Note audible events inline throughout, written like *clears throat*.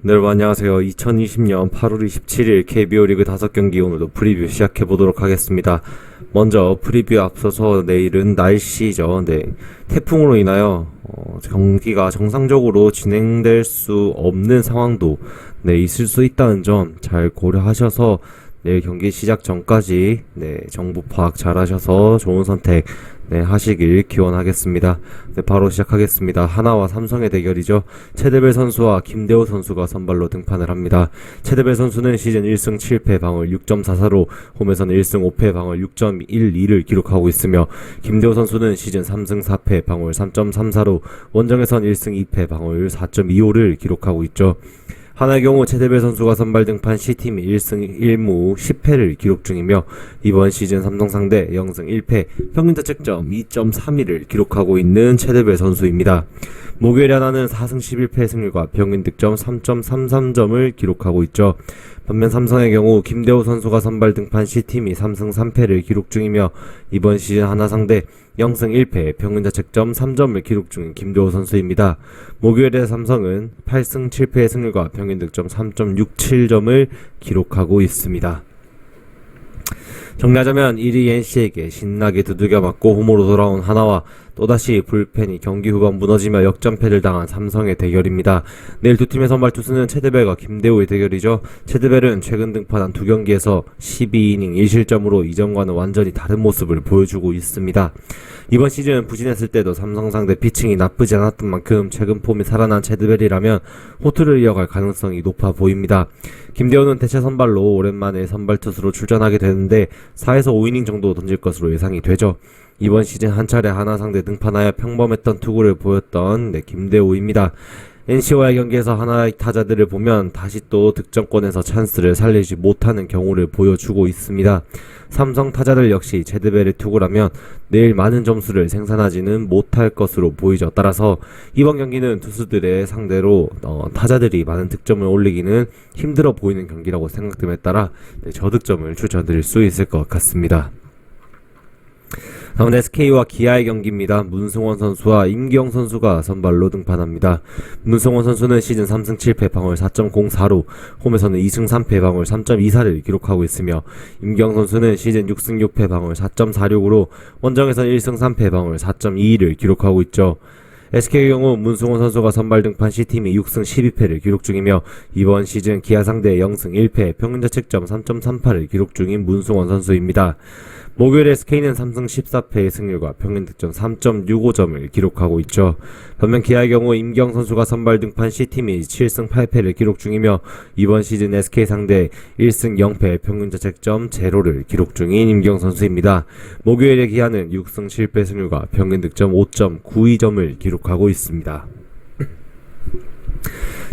네, 여러분 안녕하세요. 2020년 8월 27일 KBO 리그 5경기 오늘도 프리뷰 시작해 보도록 하겠습니다. 먼저 프리뷰 앞서서 내일은 날씨죠. 네. 태풍으로 인하여 어, 경기가 정상적으로 진행될 수 없는 상황도 네, 있을 수 있다는 점 잘 고려하셔서 내일 경기 시작 전까지 네, 정보 파악 잘 하셔서 좋은 선택 네, 하시길 기원하겠습니다. 네, 바로 시작하겠습니다. 하나와 삼성의 대결이죠. 최대벨 선수와 김대호 선수가 선발로 등판을 합니다. 최대벨 선수는 시즌 1승 7패 방울 6.44로 홈에서는 1승 5패 방울 6.12를 기록하고 있으며 김대호 선수는 시즌 3승 4패 방울 3.34로 원정에선 1승 2패 방울 4.25를 기록하고 있죠. 하나의 경우 최대벨 선수가 선발 등판 C팀이 1승 1무 10패를 기록 중이며 이번 시즌 삼성 상대 0승 1패 평균 자책점 2.31을 기록하고 있는 최대벨 선수입니다. 목요일에 하나는 4승 11패 승률과 평균 득점 3.33점을 기록하고 있죠. 반면 삼성의 경우 김대호 선수가 선발 등판 C팀이 3승 3패를 기록 중이며 이번 시즌 하나 상대 0승 1패 평균 자책점 3점을 기록 중인 김대호 선수입니다. 목요일에 삼성은 8승 7패의 승률과 평균 득점 3.67점을 기록하고 있습니다. 정리하자면 1위 NC에게 신나게 두들겨 맞고 홈으로 돌아온 하나와 또다시 불펜이 경기 후반 무너지며 역전패를 당한 삼성의 대결입니다. 내일 두 팀의 선발 투수는 최대벨과 김대호의 대결이죠. 최대벨은 최근 등판한 두 경기에서 12이닝 1실점으로 이전과는 완전히 다른 모습을 보여주고 있습니다. 이번 시즌 부진했을 때도 삼성 상대 피칭이 나쁘지 않았던 만큼 최근 폼이 살아난 최드벨이라면 호투를 이어갈 가능성이 높아 보입니다. 김대호는 대체 선발로 오랜만에 선발 투수로 출전하게 되는데 4에서 5이닝 정도 던질 것으로 예상이 되죠. 이번 시즌 한 차례 하나 상대 등판하여 평범했던 투구를 보였던 네, 김대호입니다. NC와의 경기에서 하나의 타자들을 보면 다시 또 득점권에서 찬스를 살리지 못하는 경우를 보여주고 있습니다. 삼성 타자들 역시 제드벨의 투구라면 내일 많은 점수를 생산하지는 못할 것으로 보이죠. 따라서 이번 경기는 투수들의 상대로 어, 타자들이 많은 득점을 올리기는 힘들어 보이는 경기라고 생각됨에 따라 네, 저득점을 추천드릴 수 있을 것 같습니다. 다음은 SK와 기아의 경기입니다. 문승원 선수와 임기영 선수가 선발로 등판합니다. 문승원 선수는 시즌 3승 7패 방울 4.04로 홈에서는 2승 3패 방울 3.24를 기록하고 있으며 임기영 선수는 시즌 6승 6패 방울 4.46으로 원정에서 1승 3패 방울 4.22를 기록하고 있죠. SK의 경우 문승원 선수가 선발 등판 C팀이 6승 12패를 기록 중이며 이번 시즌 기아 상대 0승 1패 평균 자책점 3.38을 기록 중인 문승원 선수입니다. 목요일 SK는 3승 14패의 승률과 평균 득점 3.65점을 기록하고 있죠. 반면 기아의 경우 임경 선수가 선발 등판 C팀이 7승 8패를 기록 중이며 이번 시즌 SK 상대 1승 0패 평균 자책점 0를 기록 중인 임경 선수입니다. 목요일에 기아는 6승 7패 승률과 평균 득점 5.92점을 기록하고 있습니다.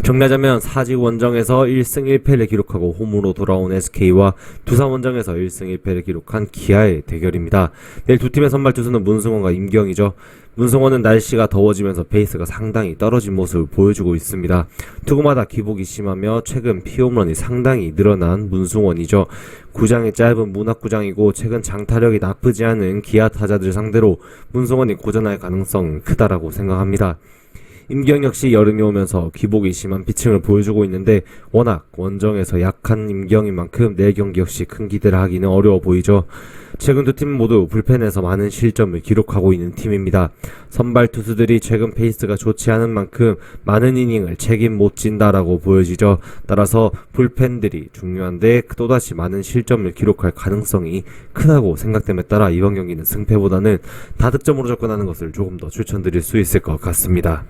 정리하자면 사직 원정에서 1승 1패를 기록하고 홈으로 돌아온 SK와 두산 원정에서 1승 1패를 기록한 기아의 대결입니다. 내일 두 팀의 선발 투수는 문승원과 임경이죠. 문승원은 날씨가 더워지면서 베이스가 상당히 떨어진 모습을 보여주고 있습니다. 투구마다 기복이 심하며 최근 피홈런이 상당히 늘어난 문승원이죠. 구장이 짧은 문학구장이고 최근 장타력이 나쁘지 않은 기아 타자들 상대로 문승원이 고전할 가능성 크다라고 생각합니다. 임경 역시 여름이 오면서 기복이 심한 피칭을 보여주고 있는데 워낙 원정에서 약한 임경인 만큼 내일 경기 역시 큰 기대를 하기는 어려워 보이죠. 최근 두 팀 모두 불펜에서 많은 실점을 기록하고 있는 팀입니다. 선발 투수들이 최근 페이스가 좋지 않은 만큼 많은 이닝을 책임 못 진다라고 보여지죠. 따라서 불펜들이 중요한데 또다시 많은 실점을 기록할 가능성이 크다고 생각됨에 따라 이번 경기는 승패보다는 다득점으로 접근하는 것을 조금 더 추천드릴 수 있을 것 같습니다.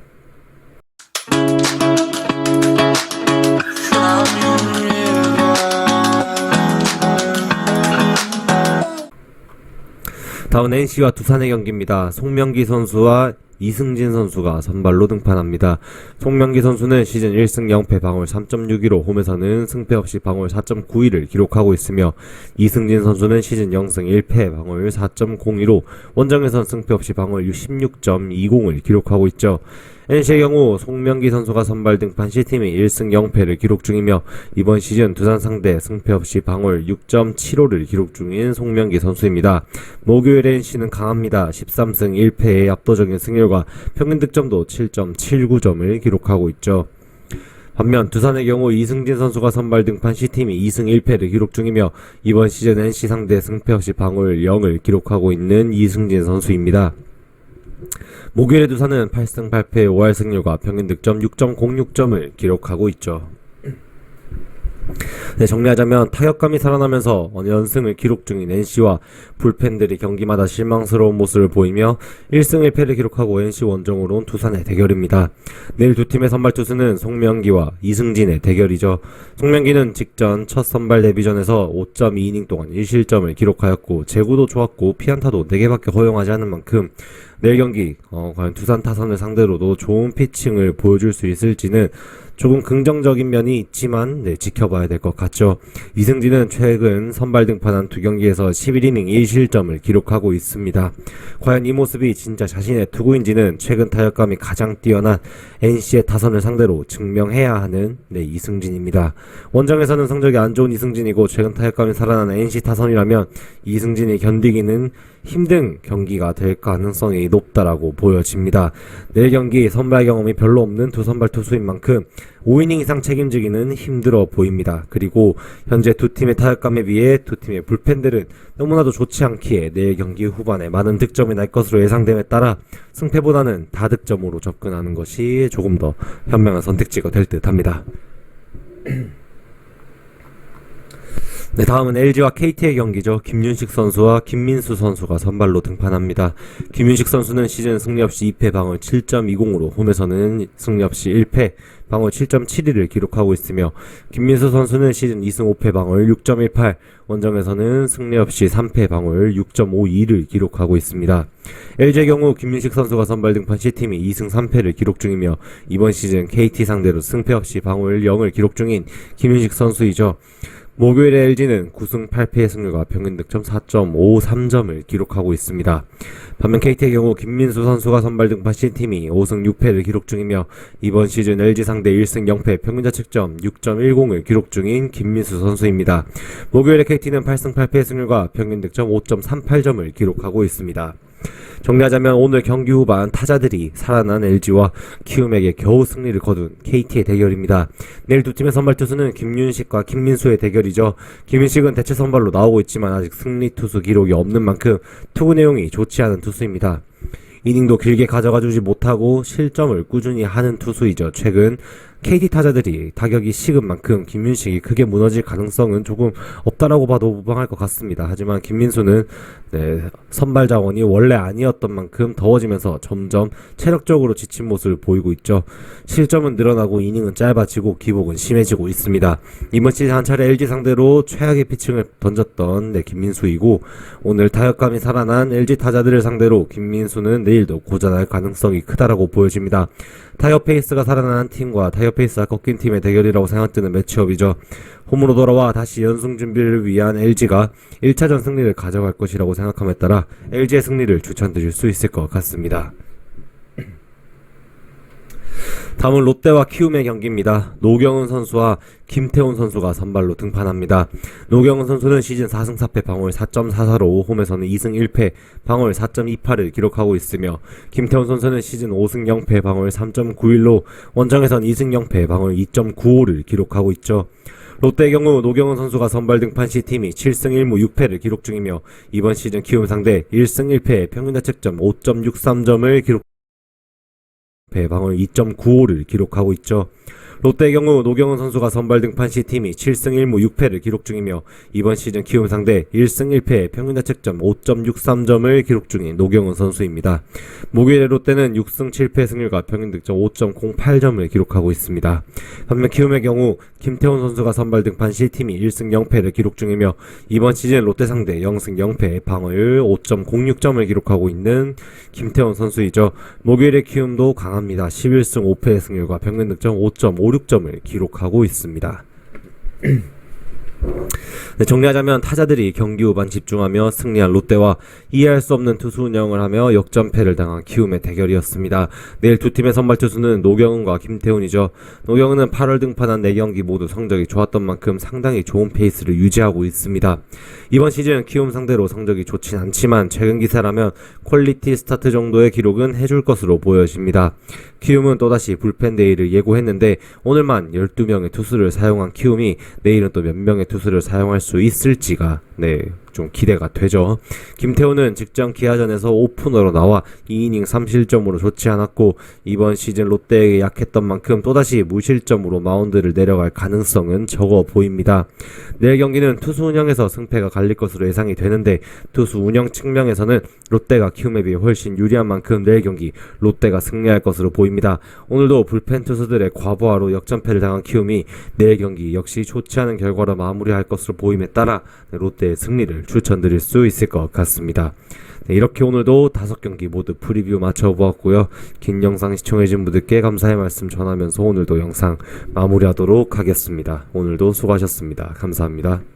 다음 NC와 두산의 경기입니다. 송명기 선수와 이승진 선수가 선발로 등판합니다. 송명기 선수는 시즌 1승 0패 방울 3.61로 홈에서는 승패 없이 방울 4.91을 기록하고 있으며 이승진 선수는 시즌 0승 1패 방울 4.02로 원정에선 승패 없이 방울 16.20을 기록하고 있죠. NC의 경우 송명기 선수가 선발 등판 C팀이 1승 0패를 기록 중이며 이번 시즌 두산 상대 승패 없이 방울 6.75를 기록 중인 송명기 선수입니다. 목요일 NC는 강합니다. 13승 1패의 압도적인 승률과 평균 득점도 7.79점을 기록하고 있죠. 반면 두산의 경우 이승진 선수가 선발 등판 C팀이 2승 1패를 기록 중이며 이번 시즌 NC 상대 승패 없이 방울 0을 기록하고 있는 이승진 선수입니다. 목요일에 두산은 8승 8패 5할 승률과 평균 득점 6.06점을 기록하고 있죠. *clears throat* 네, 정리하자면 타격감이 살아나면서 연승을 기록 중인 NC와 불펜들이 경기마다 실망스러운 모습을 보이며 1승 1패를 기록하고 NC 원정으로 온 두산의 대결입니다. 내일 두 팀의 선발 투수는 송명기와 이승진의 대결이죠. 송명기는 직전 첫 선발 데뷔전에서 5.2이닝 동안 1실점을 기록하였고 제구도 좋았고 피안타도 4개밖에 허용하지 않은 만큼 내일 경기 어, 과연 두산 타선을 상대로도 좋은 피칭을 보여줄 수 있을지는 조금 긍정적인 면이 있지만 네, 지켜봐야 될 것 같죠. 이승진은 최근 선발 등판한 두 경기에서 11이닝 1실점을 기록하고 있습니다. 과연 이 모습이 진짜 자신의 투구인지는 최근 타격감이 가장 뛰어난 NC의 타선을 상대로 증명해야 하는 네, 이승진입니다. 원정에서는 성적이 안 좋은 이승진이고 최근 타격감이 살아나는 NC 타선이라면 이승진이 견디기는 힘든 경기가 될 가능성이 높다라고 보여집니다. 내일 경기 선발 경험이 별로 없는 두 선발 투수인 만큼 5이닝 이상 책임지기는 힘들어 보입니다. 그리고 현재 두 팀의 타격감에 비해 두 팀의 불펜들은 너무나도 좋지 않기에 내일 경기 후반에 많은 득점이 날 것으로 예상됨에 따라 승패보다는 다득점으로 접근하는 것이 조금 더 현명한 선택지가 될 듯합니다. 네, 다음은 LG와 KT의 경기죠. 김윤식 선수와 김민수 선수가 선발로 등판합니다. 김윤식 선수는 시즌 승리 없이 2패 방울 7.20으로 홈에서는 승리 없이 1패 방울 7.71을 기록하고 있으며 김민수 선수는 시즌 2승 5패 방울 6.18 원정에서는 승리 없이 3패 방울 6.52를 기록하고 있습니다. LG의 경우 김윤식 선수가 선발 등판 C팀이 2승 3패를 기록 중이며 이번 시즌 KT 상대로 승패 없이 방울 0을 기록 중인 김윤식 선수이죠. 목요일에 LG는 9승 8패의 승률과 평균 득점 4.53점을 기록하고 있습니다. 반면 KT의 경우 김민수 선수가 선발 등판 C팀이 5승 6패를 기록 중이며 이번 시즌 LG 상대 1승 0패 평균 자책점 6.10을 기록 중인 김민수 선수입니다. 목요일에 KT는 8승 8패의 승률과 평균 득점 5.38점을 기록하고 있습니다. 정리하자면 오늘 경기 후반 타자들이 살아난 LG와 키움에게 겨우 승리를 거둔 KT의 대결입니다. 내일 두 팀의 선발 투수는 김윤식과 김민수의 대결이죠. 김윤식은 대체 선발로 나오고 있지만 아직 승리 투수 기록이 없는 만큼 투구 내용이 좋지 않은 투수입니다. 이닝도 길게 가져가 주지 못하고 실점을 꾸준히 하는 투수이죠. 최근 KT 타자들이 타격이 식은 만큼 김민식이 크게 무너질 가능성은 조금 없다라고 봐도 무방할 것 같습니다. 하지만 김민수는 네, 선발 자원이 원래 아니었던 만큼 더워지면서 점점 체력적으로 지친 모습을 보이고 있죠. 실점은 늘어나고 이닝은 짧아지고 기복은 심해지고 있습니다. 이번 시즌 한 차례 LG 상대로 최악의 피칭을 던졌던 네, 김민수이고 오늘 타격감이 살아난 LG 타자들을 상대로 김민수는 내일도 고전할 가능성이 크다라고 보여집니다. 타격 페이스가 살아난 팀과 타격 페이스가 꺾인 팀의 대결이라고 생각되는 매치업이죠. 홈으로 돌아와 다시 연승 준비를 위한 LG가 1차전 승리를 가져갈 것이라고 생각함에 따라 LG의 승리를 추천드릴 수 있을 것 같습니다. 다음은 롯데와 키움의 경기입니다. 노경은 선수와 김태훈 선수가 선발로 등판합니다. 노경은 선수는 시즌 4승 4패 방울 4.44로 홈에서는 2승 1패 방울 4.28을 기록하고 있으며 김태훈 선수는 시즌 5승 0패 방울 3.91로 원정에선 2승 0패 방울 2.95를 기록하고 있죠. 롯데의 경우 노경은 선수가 선발 등판 시 팀이 7승 1무 6패를 기록 중이며 이번 시즌 키움 상대 1승 1패 평균 자책점 5.63점을 기록 배방을 2.95를 기록하고 있죠. 롯데의 경우 노경은 선수가 선발 등판 시 팀이 7승 1무 6패를 기록 중이며 이번 시즌 키움 상대 1승 1패 평균 자책점 5.63점을 기록 중인 노경은 선수입니다. 목요일에 롯데는 6승 7패 승률과 평균 득점 5.08점을 기록하고 있습니다. 반면 키움의 경우 김태훈 선수가 선발 등판 시 팀이 1승 0패를 기록 중이며 이번 시즌 롯데 상대 0승 0패 방어율 5.06점을 기록하고 있는 김태훈 선수이죠. 목요일에 키움도 강합니다. 11승 5패 승률과 평균 득점 5.56점을 기록하고 있습니다. *clears throat* 네, 정리하자면 타자들이 경기 후반 집중하며 승리한 롯데와 이해할 수 없는 투수 운영을 하며 역전패를 당한 키움의 대결이었습니다. 내일 두 팀의 선발 투수는 노경은과 김태훈이죠. 노경은은 8월 등판한 4경기 모두 성적이 좋았던 만큼 상당히 좋은 페이스를 유지하고 있습니다. 이번 시즌 키움 상대로 성적이 좋진 않지만 최근 기사라면 퀄리티 스타트 정도의 기록은 해줄 것으로 보여집니다. 키움은 또다시 불펜 데이를 예고했는데 오늘만 12명의 투수를 사용한 키움이 내일은 또 몇 명의 투수를 사용할 수 있을지가 네, 좀 기대가 되죠. 김태훈은 직전 기아전에서 오프너로 나와 2이닝 3실점으로 좋지 않았고 이번 시즌 롯데에게 약했던 만큼 또다시 무실점으로 마운드를 내려갈 가능성은 적어 보입니다. 내일 경기는 투수 운영에서 승패가 갈릴 것으로 예상이 되는데 투수 운영 측면에서는 롯데가 키움에 비해 훨씬 유리한 만큼 내일 경기 롯데가 승리할 것으로 보입니다. 오늘도 불펜 투수들의 과부하로 역전패를 당한 키움이 내일 경기 역시 좋지 않은 결과로 마무리할 것으로 보임에 따라 롯데의 승리를 추천드릴 수 있을 것 같습니다. 네, 이렇게 오늘도 다섯 경기 모두 프리뷰 맞춰보았고요. 긴 영상 시청해주신 분들께 감사의 말씀 전하면서 오늘도 영상 마무리하도록 하겠습니다. 오늘도 수고하셨습니다. 감사합니다.